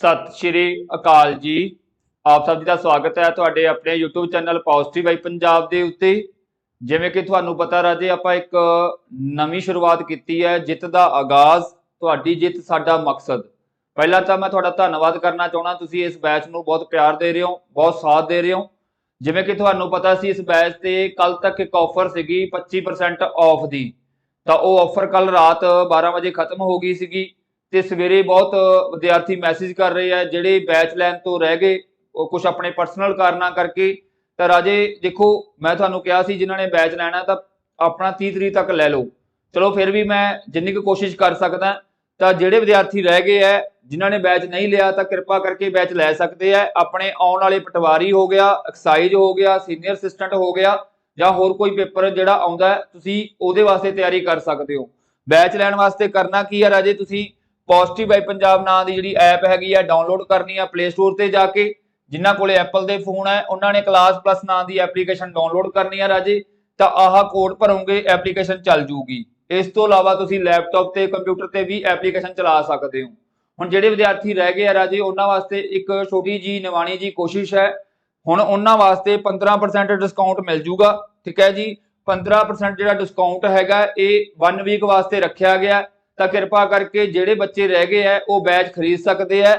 ਸਤਿ ਸ਼੍ਰੀ ਅਕਾਲ ਜੀ। ਆਪ ਸਭ ਜੀ ਦਾ ਸਵਾਗਤ ਹੈ ਤੁਹਾਡੇ ਆਪਣੇ YouTube ਚੈਨਲ ਪੋਜ਼ਿਟਿਵ ਬਾਈ ਪੰਜਾਬ ਦੇ ਉੱਤੇ। ਜਿਵੇਂ ਕਿ ਤੁਹਾਨੂੰ ਪਤਾ ਰਾਜੇ, ਆਪਾਂ ਇੱਕ ਨਵੀਂ ਸ਼ੁਰੂਆਤ ਕੀਤੀ ਹੈ, ਜਿੱਤ ਦਾ ਆਗਾਜ਼, ਤੁਹਾਡੀ ਜਿੱਤ, ਸਾਡਾ ਮਕਸਦ। ਪਹਿਲਾਂ ਤਾਂ ਮੈਂ ਤੁਹਾਡਾ ਧੰਨਵਾਦ ਕਰਨਾ ਚਾਹਣਾ ਤੁਸੀਂ ਇਸ ਬੈਚ ਨੂੰ ਬਹੁਤ ਪਿਆਰ ਦੇ ਰਹੇ ਹੋ, ਬਹੁਤ ਸਾਥ ਦੇ ਰਹੇ ਹੋ। ਜਿਵੇਂ ਕਿ ਤੁਹਾਨੂੰ ਪਤਾ ਸੀ, ਇਸ ਬੈਚ ਤੇ ਕੱਲ ਤੱਕ ਇੱਕ ਆਫਰ ਸੀਗੀ 25% ਆਫ ਦੀ। ਤਾਂ ਉਹ ਆਫਰ ਕੱਲ ਰਾਤ 12 ਵਜੇ ਖਤਮ ਹੋ ਗਈ ਸੀਗੀ। ਤੇ ਸਵੇਰੇ ਬਹੁਤ ਵਿਦਿਆਰਥੀ ਮੈਸੇਜ ਕਰ ਰਹੇ ਆ, ਜਿਹੜੇ ਬੈਚ ਲੈਣ ਤੋਂ ਰਹਿ ਗਏ, ਉਹ ਕੁਝ ਆਪਣੇ ਪਰਸਨਲ ਕਾਰਨਾਂ ਕਰਕੇ। ਤਾਂ ਰਾਜੇ, ਦੇਖੋ, ਮੈਂ ਤੁਹਾਨੂੰ ਕਿਹਾ ਸੀ, ਜਿਨ੍ਹਾਂ ਨੇ ਬੈਚ ਲੈਣਾ ਤਾਂ ਆਪਣਾ 30 ਤਰੀਕ ਤੱਕ ਲੈ ਲਓ। ਚਲੋ, ਫਿਰ ਵੀ ਮੈਂ ਜਿੰਨੀ ਕੁ ਕੋਸ਼ਿਸ਼ ਕਰ ਸਕਦਾ, ਤਾਂ ਜਿਹੜੇ ਵਿਦਿਆਰਥੀ ਰਹਿ ਗਏ ਆ ਜਿਨ੍ਹਾਂ ਨੇ ਬੈਚ ਨਹੀਂ ਲਿਆ, ਤਾਂ ਕਿਰਪਾ ਕਰਕੇ ਬੈਚ ਲੈ ਸਕਦੇ ਆ ਆਪਣੇ ਆਉਣ ਵਾਲੇ ਪਟਵਾਰੀ ਹੋ ਗਿਆ ਐਕਸਾਈਜ਼ ਹੋ ਗਿਆ ਸੀਨੀਅਰ ਅਸਿਸਟੈਂਟ ਹੋ ਗਿਆ, ਜਾਂ ਹੋਰ ਕੋਈ ਪੇਪਰ ਜਿਹੜਾ ਆਉਂਦਾ ਤੁਸੀਂ ਉਹਦੇ ਵਾਸਤੇ ਤਿਆਰੀ ਕਰ ਸਕਦੇ ਹੋ। ਬੈਚ ਲੈਣ ਵਾਸਤੇ ਕਰਨਾ ਕੀ ਹੈ ਰਾਜੇ ਤੁਸੀਂ? ਪੋਜ਼ਿਟਿਵ ਬਾਈ ਪੰਜਾਬ ਨਾਂ ਦੀ ਜਿਹੜੀ ਐਪ ਹੈਗੀ ਆ ਡਾਊਨਲੋਡ ਕਰਨੀ ਆ ਪਲੇ ਸਟੋਰ ਤੇ ਜਾ ਕੇ। ਜਿਨ੍ਹਾਂ ਕੋਲੇ ਐਪਲ ਦੇ ਫੋਨ ਹੈ, ਉਹਨਾਂ ਨੇ ਕਲਾਸ ਪਲੱਸ ਨਾਂ ਦੀ ਐਪਲੀਕੇਸ਼ਨ ਡਾਊਨਲੋਡ ਕਰਨੀ ਆ ਰਾਜੇ। ਤਾਂ ਆਹ ਕੋਡ ਭਰੋਗੇ ਐਪਲੀਕੇਸ਼ਨ ਚੱਲ ਜੂਗੀ। ਇਸ ਤੋਂ ਇਲਾਵਾ ਤੁਸੀਂ ਲੈਪਟਾਪ ਤੇ ਕੰਪਿਊਟਰ ਤੇ ਵੀ ਐਪਲੀਕੇਸ਼ਨ ਚਲਾ ਸਕਦੇ ਹੋ। ਹੁਣ ਜਿਹੜੇ ਵਿਦਿਆਰਥੀ ਰਹਿ ਗਏ ਆ ਰਾਜੇ, ਉਹਨਾਂ ਵਾਸਤੇ ਇੱਕ ਛੋਟੀ ਜੀ ਨਿਵਾਣੀ ਜੀ ਕੋਸ਼ਿਸ਼ ਹੈ। ਹੁਣ ਉਹਨਾਂ ਵਾਸਤੇ 15% ਡਿਸਕਾਊਂਟ ਮਿਲ ਜੂਗਾ, ਠੀਕ ਹੈ ਜੀ? 15% ਜਿਹੜਾ ਡਿਸਕਾਊਂਟ ਹੈਗਾ, ਇਹ 1 ਵੀਕ ਵਾਸਤੇ ਰੱਖਿਆ ਗਿਆ। ਤਾਂ ਕਿਰਪਾ ਕਰਕੇ ਜਿਹੜੇ ਬੱਚੇ ਰਹਿ ਗਏ ਆ, ਉਹ ਬੈਚ ਖਰੀਦ ਸਕਦੇ ਆ।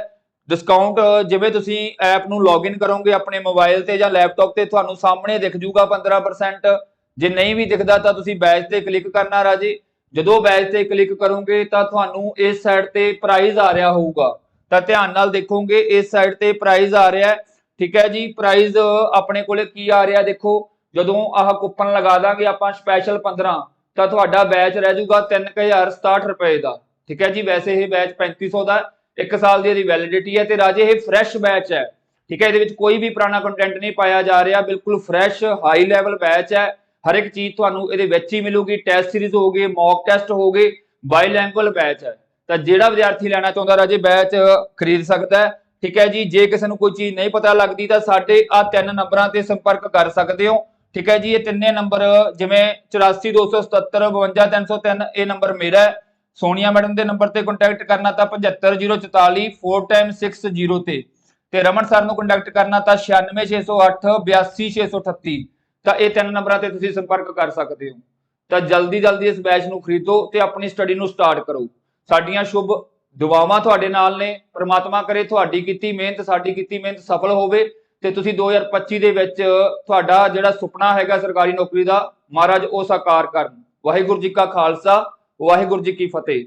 ਡਿਸਕਾਊਂਟ ਜਿਵੇਂ ਤੁਸੀਂ ਐਪ ਨੂੰ ਲੌਗਇਨ ਕਰੋਗੇ ਆਪਣੇ ਮੋਬਾਈਲ ਤੇ ਜਾਂ ਲੈਪਟਾਪ ਤੇ, ਤੁਹਾਨੂੰ ਸਾਹਮਣੇ ਦਿਖ ਜੂਗਾ 15% ਜੇ ਨਹੀਂ ਵੀ ਦਿਖਦਾ ਤਾਂ ਤੁਸੀਂ ਬੈਚ ਤੇ ਕਲਿੱਕ ਕਰਨਾ ਰਾਜੇ। ਜਦੋਂ ਬੈਚ ਤੇ ਕਲਿੱਕ ਕਰੋਗੇ ਤਾਂ ਤੁਹਾਨੂੰ ਇਸ ਸਾਈਡ ਤੇ ਪ੍ਰਾਈਜ਼ ਆ ਰਿਹਾ ਹੋਊਗਾ। ਤਾਂ ਧਿਆਨ ਨਾਲ ਦੇਖੋਗੇ, ਇਸ ਸਾਈਡ ਤੇ ਪ੍ਰਾਈਜ਼ ਆ ਰਿਹਾ। ਠੀਕ ਹੈ ਜੀ ਪ੍ਰਾਈਜ਼ ਆਪਣੇ ਕੋਲੇ ਕੀ ਆ ਰਿਹਾ ਦੇਖੋ। ਜਦੋਂ ਆਹ ਕੂਪਨ ਲਗਾ ਦਾਂਗੇ ਆਪਾਂ ਸਪੈਸ਼ਲ 15 ਤਾਂ ਤੁਹਾਡਾ ਬੈਚ ਰਹਿ ਜਾਊਗਾ 3067 ਰੁਪਏ ਦਾ। ਠੀਕ ਹੈ ਜੀ? ਵੈਸੇ ਇਹ ਬੈਚ 3500 ਦਾ, ਇੱਕ ਸਾਲ ਦੀ ਇਹਦੀ ਵੈਲਿਡਿਟੀ ਹੈ ਤੇ ਰਾਜੇ ਇਹ ਫਰੈਸ਼ ਬੈਚ ਹੈ। ਠੀਕ ਹੈ? ਇਹਦੇ ਵਿੱਚ ਕੋਈ ਵੀ ਪੁਰਾਣਾ ਕੰਟੈਂਟ ਨਹੀਂ ਪਾਇਆ ਜਾ ਰਿਹਾ। ਬਿਲਕੁਲ ਫਰੈਸ਼ ਹਾਈ ਲੈਵਲ ਬੈਚ ਹੈ। ਹਰ ਇੱਕ ਚੀਜ਼ ਤੁਹਾਨੂੰ ਇਹਦੇ ਵਿੱਚ ਹੀ ਮਿਲੂਗੀ। ਟੈਸਟ ਸੀਰੀਜ਼ ਹੋਗੇ ਮੌਕ ਟੈਸਟ ਹੋਗੇ ਬਾਈਲੈਂਗੁਅਲ ਬੈਚ ਹੈ। ਤਾਂ ਜਿਹੜਾ ਵਿਦਿਆਰਥੀ ਲੈਣਾ ਚਾਹੁੰਦਾ ਰਾਜੇ ਬੈਚ ਖਰੀਦ ਸਕਦਾ ਹੈ। ਠੀਕ ਹੈ ਜੀ? ਜੇ ਕਿਸੇ ਨੂੰ ਕੋਈ ਚੀਜ਼ ਨਹੀਂ ਪਤਾ ਲੱਗਦੀ ਤਾਂ ਸਾਡੇ ਆ ਤਿੰਨ ਨੰਬਰਾਂ ਤੇ ਸੰਪਰਕ ਕਰ ਸਕਦੇ ਹੋ। ਠੀਕ ਹੈ ਜੀ, ਇਹ ਤਿੰਨੇ ਨੰਬਰ ਜਿਵੇਂ 8427 52303 ਇਹ ਨੰਬਰ ਮੇਰਾ ਹੈ। ਸੋਨੀਆ ਮੈਡਮ ਦੇ ਨੰਬਰ ਤੇ ਕੰਟੈਕਟ ਕਰਨਾ ਤਾਂ 75044 4x60 ਤੇ। ਤੇ ਰਮਨ ਸਰ ਨੂੰ ਕੰਟੈਕਟ ਕਰਨਾ ਤਾਂ 96608 82638 ਤਾਂ ਇਹ ਤਿੰਨ ਨੰਬਰਾਂ ਤੇ ਤੁਸੀਂ ਸੰਪਰਕ ਕਰ ਸਕਦੇ ਹੋ। ਤਾਂ ਜਲਦੀ ਜਲਦੀ ਇਸ ਬੈਚ ਨੂੰ ਖਰੀਦੋ ਤੇ ਆਪਣੀ ਸਟੱਡੀ ਨੂੰ ਸਟਾਰਟ ਕਰੋ। ਸਾਡੀਆਂ ਸ਼ੁਭ ਦੁਆਵਾਂ ਤੁਹਾਡੇ ਨਾਲ ਨੇ। ਪ੍ਰਮਾਤਮਾ ਕਰੇ ਤੁਹਾਡੀ ਕੀਤੀ ਮਿਹਨਤ, ਸਾਡੀ ਕੀਤੀ ਮਿਹਨਤ ਸਫਲ ਹੋਵੇ। ਤੇ ਤੁਸੀਂ 2025 ਦੇ ਵਿੱਚ ਤੁਹਾਡਾ ਜਿਹੜਾ ਸੁਪਨਾ ਹੈਗਾ ਸਰਕਾਰੀ ਨੌਕਰੀ ਦਾ, ਮਹਾਰਾਜ ਉਹ ਸਾਕਾਰ ਕਰਨ। ਵਾਹਿਗੁਰੂ ਜੀ ਕਾ ਖਾਲਸਾ, ਵਾਹਿਗੁਰੂ ਜੀ ਕੀ ਫਤਿਹ।